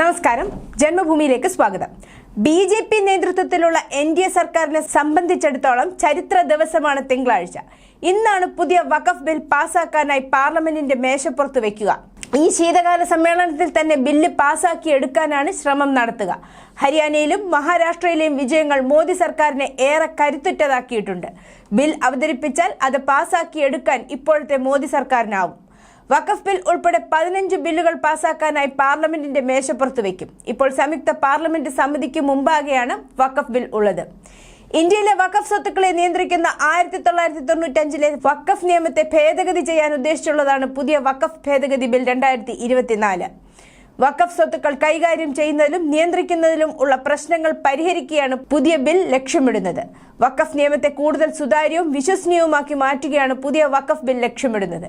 നമസ്കാരം. ജന്മഭൂമിയിലേക്ക് സ്വാഗതം. ബി ജെ പി നേതൃത്വത്തിലുള്ള എൻ ഡി എ സർക്കാരിനെ സംബന്ധിച്ചിടത്തോളം ചരിത്ര ദിവസമാണ് തിങ്കളാഴ്ച. ഇന്നാണ് പുതിയ വഖഫ് ബിൽ പാസാക്കാനായി പാർലമെന്റിന്റെ മേശപ്പുറത്ത് വെക്കുക. ഈ ശീതകാല സമ്മേളനത്തിൽ തന്നെ ബില്ല് പാസാക്കി എടുക്കാനാണ് ശ്രമം നടത്തുക. ഹരിയാനയിലും മഹാരാഷ്ട്രയിലെയും വിജയങ്ങൾ മോദി സർക്കാരിനെ ഏറെ കരുത്തുറ്റതാക്കിയിട്ടുണ്ട്. ബിൽ അവതരിപ്പിച്ചാൽ അത് പാസാക്കി എടുക്കാൻ ഇപ്പോഴത്തെ മോദി സർക്കാരിനാവും. വഖഫ് ബിൽ ഉൾപ്പെടെ പതിനഞ്ച് ബില്ലുകൾ പാസാക്കാനായി പാർലമെന്റിന്റെ മേശപ്പുറത്ത് വയ്ക്കും ഇപ്പോൾ സംയുക്ത പാർലമെന്റ് സമിതിക്ക് മുമ്പാകെയാണ് വഖഫ് ബിൽ ഉള്ളത്. ഇന്ത്യയിലെ വഖഫ് സ്വത്തുക്കളെ നിയന്ത്രിക്കുന്ന ആയിരത്തി തൊള്ളായിരത്തി തൊണ്ണൂറ്റഞ്ചിലെ വഖഫ് നിയമത്തെ ഭേദഗതി ചെയ്യാൻ ഉദ്ദേശിച്ചുള്ളതാണ് പുതിയ വഖഫ് ഭേദഗതി ബിൽ രണ്ടായിരത്തി ഇരുപത്തിനാല്. വഖഫ് സ്വത്തുക്കൾ കൈകാര്യം ചെയ്യുന്നതിലും നിയന്ത്രിക്കുന്നതിലും ഉള്ള പ്രശ്നങ്ങൾ പരിഹരിക്കുകയാണ് പുതിയ ബിൽ ലക്ഷ്യമിടുന്നത്. വഖഫ് നിയമത്തെ കൂടുതൽ സുതാര്യവും വിശ്വസനീയവുമാക്കി മാറ്റുകയാണ് പുതിയ വഖഫ് ബിൽ ലക്ഷ്യമിടുന്നത്.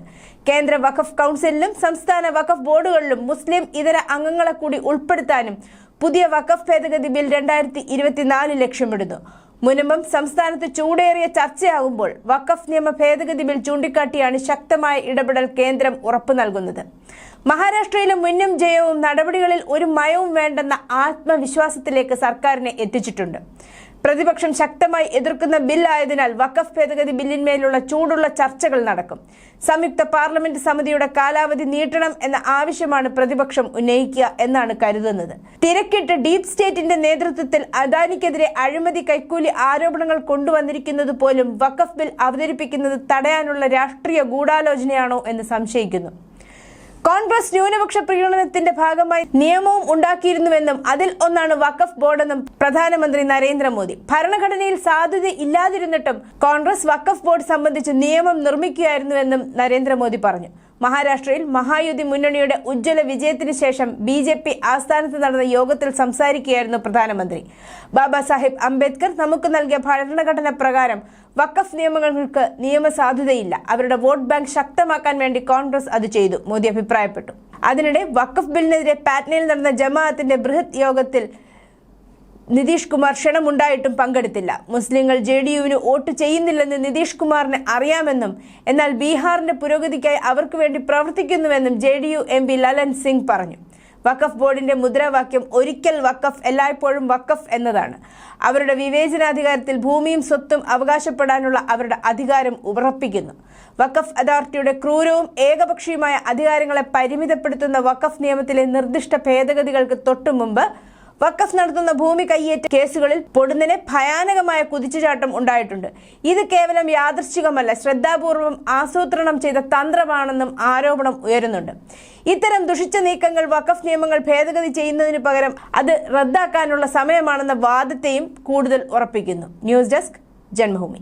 കേന്ദ്ര വഖഫ് കൗൺസിലിലും സംസ്ഥാന വഖഫ് ബോർഡുകളിലും മുസ്ലിം ഇതര അംഗങ്ങളെ കൂടി ഉൾപ്പെടുത്താനും പുതിയ വഖഫ് ഭേദഗതി ബിൽ രണ്ടായിരത്തി ഇരുപത്തിനാല് ലക്ഷ്യമിടുന്നു. മുൻപും സംസ്ഥാനത്ത് ചൂടേറിയ ചർച്ചയാകുമ്പോൾ വഖഫ് നിയമ ഭേദഗതി ബിൽ ചൂണ്ടിക്കാട്ടിയാണ് ശക്തമായ ഇടപെടൽ കേന്ദ്രം ഉറപ്പു നൽകുന്നത്. മഹാരാഷ്ട്രയിലെ മുന്നും ജയവും നടപടികളിൽ ഒരു മയവും വേണ്ടെന്ന ആത്മവിശ്വാസത്തിലേക്ക് സർക്കാരിനെ എത്തിച്ചിട്ടുണ്ട്. പ്രതിപക്ഷം ശക്തമായി എതിർക്കുന്ന ബില്ലായതിനാൽ വഖഫ് ഭേദഗതി ബില്ലിന്മേലുള്ള ചൂടുള്ള ചർച്ചകൾ നടക്കും. സംയുക്ത പാർലമെന്റ് സമിതിയുടെ കാലാവധി നീട്ടണം എന്ന ആവശ്യമാണ് പ്രതിപക്ഷം ഉന്നയിക്കുക എന്നാണ് കരുതുന്നത്. തിരക്കിട്ട് ഡീപ് സ്റ്റേറ്റിന്റെ നേതൃത്വത്തിൽ അദാനിക്കെതിരെ അഴിമതി കൈക്കൂലി ആരോപണങ്ങൾ കൊണ്ടുവന്നിരിക്കുന്നത് പോലും വഖഫ് ബിൽ അവതരിപ്പിക്കുന്നത് തടയാനുള്ള രാഷ്ട്രീയ ഗൂഢാലോചനയാണോ എന്ന് സംശയിക്കുന്നു. കോൺഗ്രസ് ന്യൂനപക്ഷ പ്രീണനത്തിന്റെ ഭാഗമായി നിയമവും ഉണ്ടാക്കിയിരുന്നുവെന്നും അതിൽ ഒന്നാണ് വഖഫ് ബോർഡെന്നും പ്രധാനമന്ത്രി നരേന്ദ്രമോദി. ഭരണഘടനയിൽ സാധ്യത ഇല്ലാതിരുന്നിട്ടും കോൺഗ്രസ് വഖഫ് ബോർഡ് സംബന്ധിച്ച് നിയമം നിർമ്മിക്കുകയായിരുന്നുവെന്നും നരേന്ദ്രമോദി പറഞ്ഞു. മഹാരാഷ്ട്രയിൽ മഹായുതി മുന്നണിയുടെ ഉജ്ജ്വല വിജയത്തിന് ശേഷം ബി ജെ പി ആസ്ഥാനത്ത് നടന്ന യോഗത്തിൽ സംസാരിക്കുകയായിരുന്നു പ്രധാനമന്ത്രി. ബാബാ സാഹിബ് അംബേദ്കർ നമുക്ക് നൽകിയ ഭരണഘടന പ്രകാരം വഖഫ് നിയമങ്ങൾക്ക് നിയമസാധുതയില്ല. അവരുടെ വോട്ട് ബാങ്ക് ശക്തമാക്കാൻ വേണ്ടി കോൺഗ്രസ് അത് ചെയ്തു. മോദി അഭിപ്രായപ്പെട്ടു. അതിനിടെ വഖഫ് ബില്ലിനെതിരെ പാറ്റ്നയിൽ നടന്ന ജമാഅത്തിന്റെ ബൃഹത് യോഗത്തിൽ നിതീഷ് കുമാർ ക്ഷണമുണ്ടായിട്ടും പങ്കെടുത്തില്ല. മുസ്ലിങ്ങൾ ജെ ഡി യുവിന് വോട്ട് ചെയ്യുന്നില്ലെന്ന് നിതീഷ് കുമാറിന് അറിയാമെന്നും എന്നാൽ ബീഹാറിന്റെ പുരോഗതിക്കായി അവർക്ക് വേണ്ടി പ്രവർത്തിക്കുന്നുവെന്നും J D U M P Lalan Singh പറഞ്ഞു. വഖഫ് ബോർഡിന്റെ മുദ്രാവാക്യം ഒരിക്കൽ വഖഫ് എല്ലായ്പ്പോഴും വഖഫ് എന്നതാണ്. അവരുടെ വിവേചനാധികാരത്തിൽ ഭൂമിയും സ്വത്തും അവകാശപ്പെടാനുള്ള അവരുടെ അധികാരം ഉറപ്പിക്കുന്നു. വഖഫ് അതോറിറ്റിയുടെ ക്രൂരവും ഏകപക്ഷീയമായ അധികാരങ്ങളെ പരിമിതപ്പെടുത്തുന്ന വഖഫ് നിയമത്തിലെ നിർദ്ദിഷ്ട ഭേദഗതികൾക്ക് തൊട്ടു വഖഫ് നടത്തുന്ന ഭൂമി കയ്യേറ്റ കേസുകളിൽ പൊടുന്നനെ ഭയാനകമായ കുതിച്ചുചാട്ടം ഉണ്ടായിട്ടുണ്ട്. ഇത് കേവലം യാദൃശ്ചികമല്ല ശ്രദ്ധാപൂർവം ആസൂത്രണം ചെയ്ത തന്ത്രമാണെന്നും ആരോപണം ഉയരുന്നുണ്ട്. ഇത്തരം ദുഷിച്ച നീക്കങ്ങൾ വക്കഫ് നിയമങ്ങൾ ഭേദഗതി ചെയ്യുന്നതിന് പകരം അത് റദ്ദാക്കാനുള്ള സമയമാണെന്ന വാദത്തെയും കൂടുതൽ ഉറപ്പിക്കുന്നു. News desk Janmabhumi.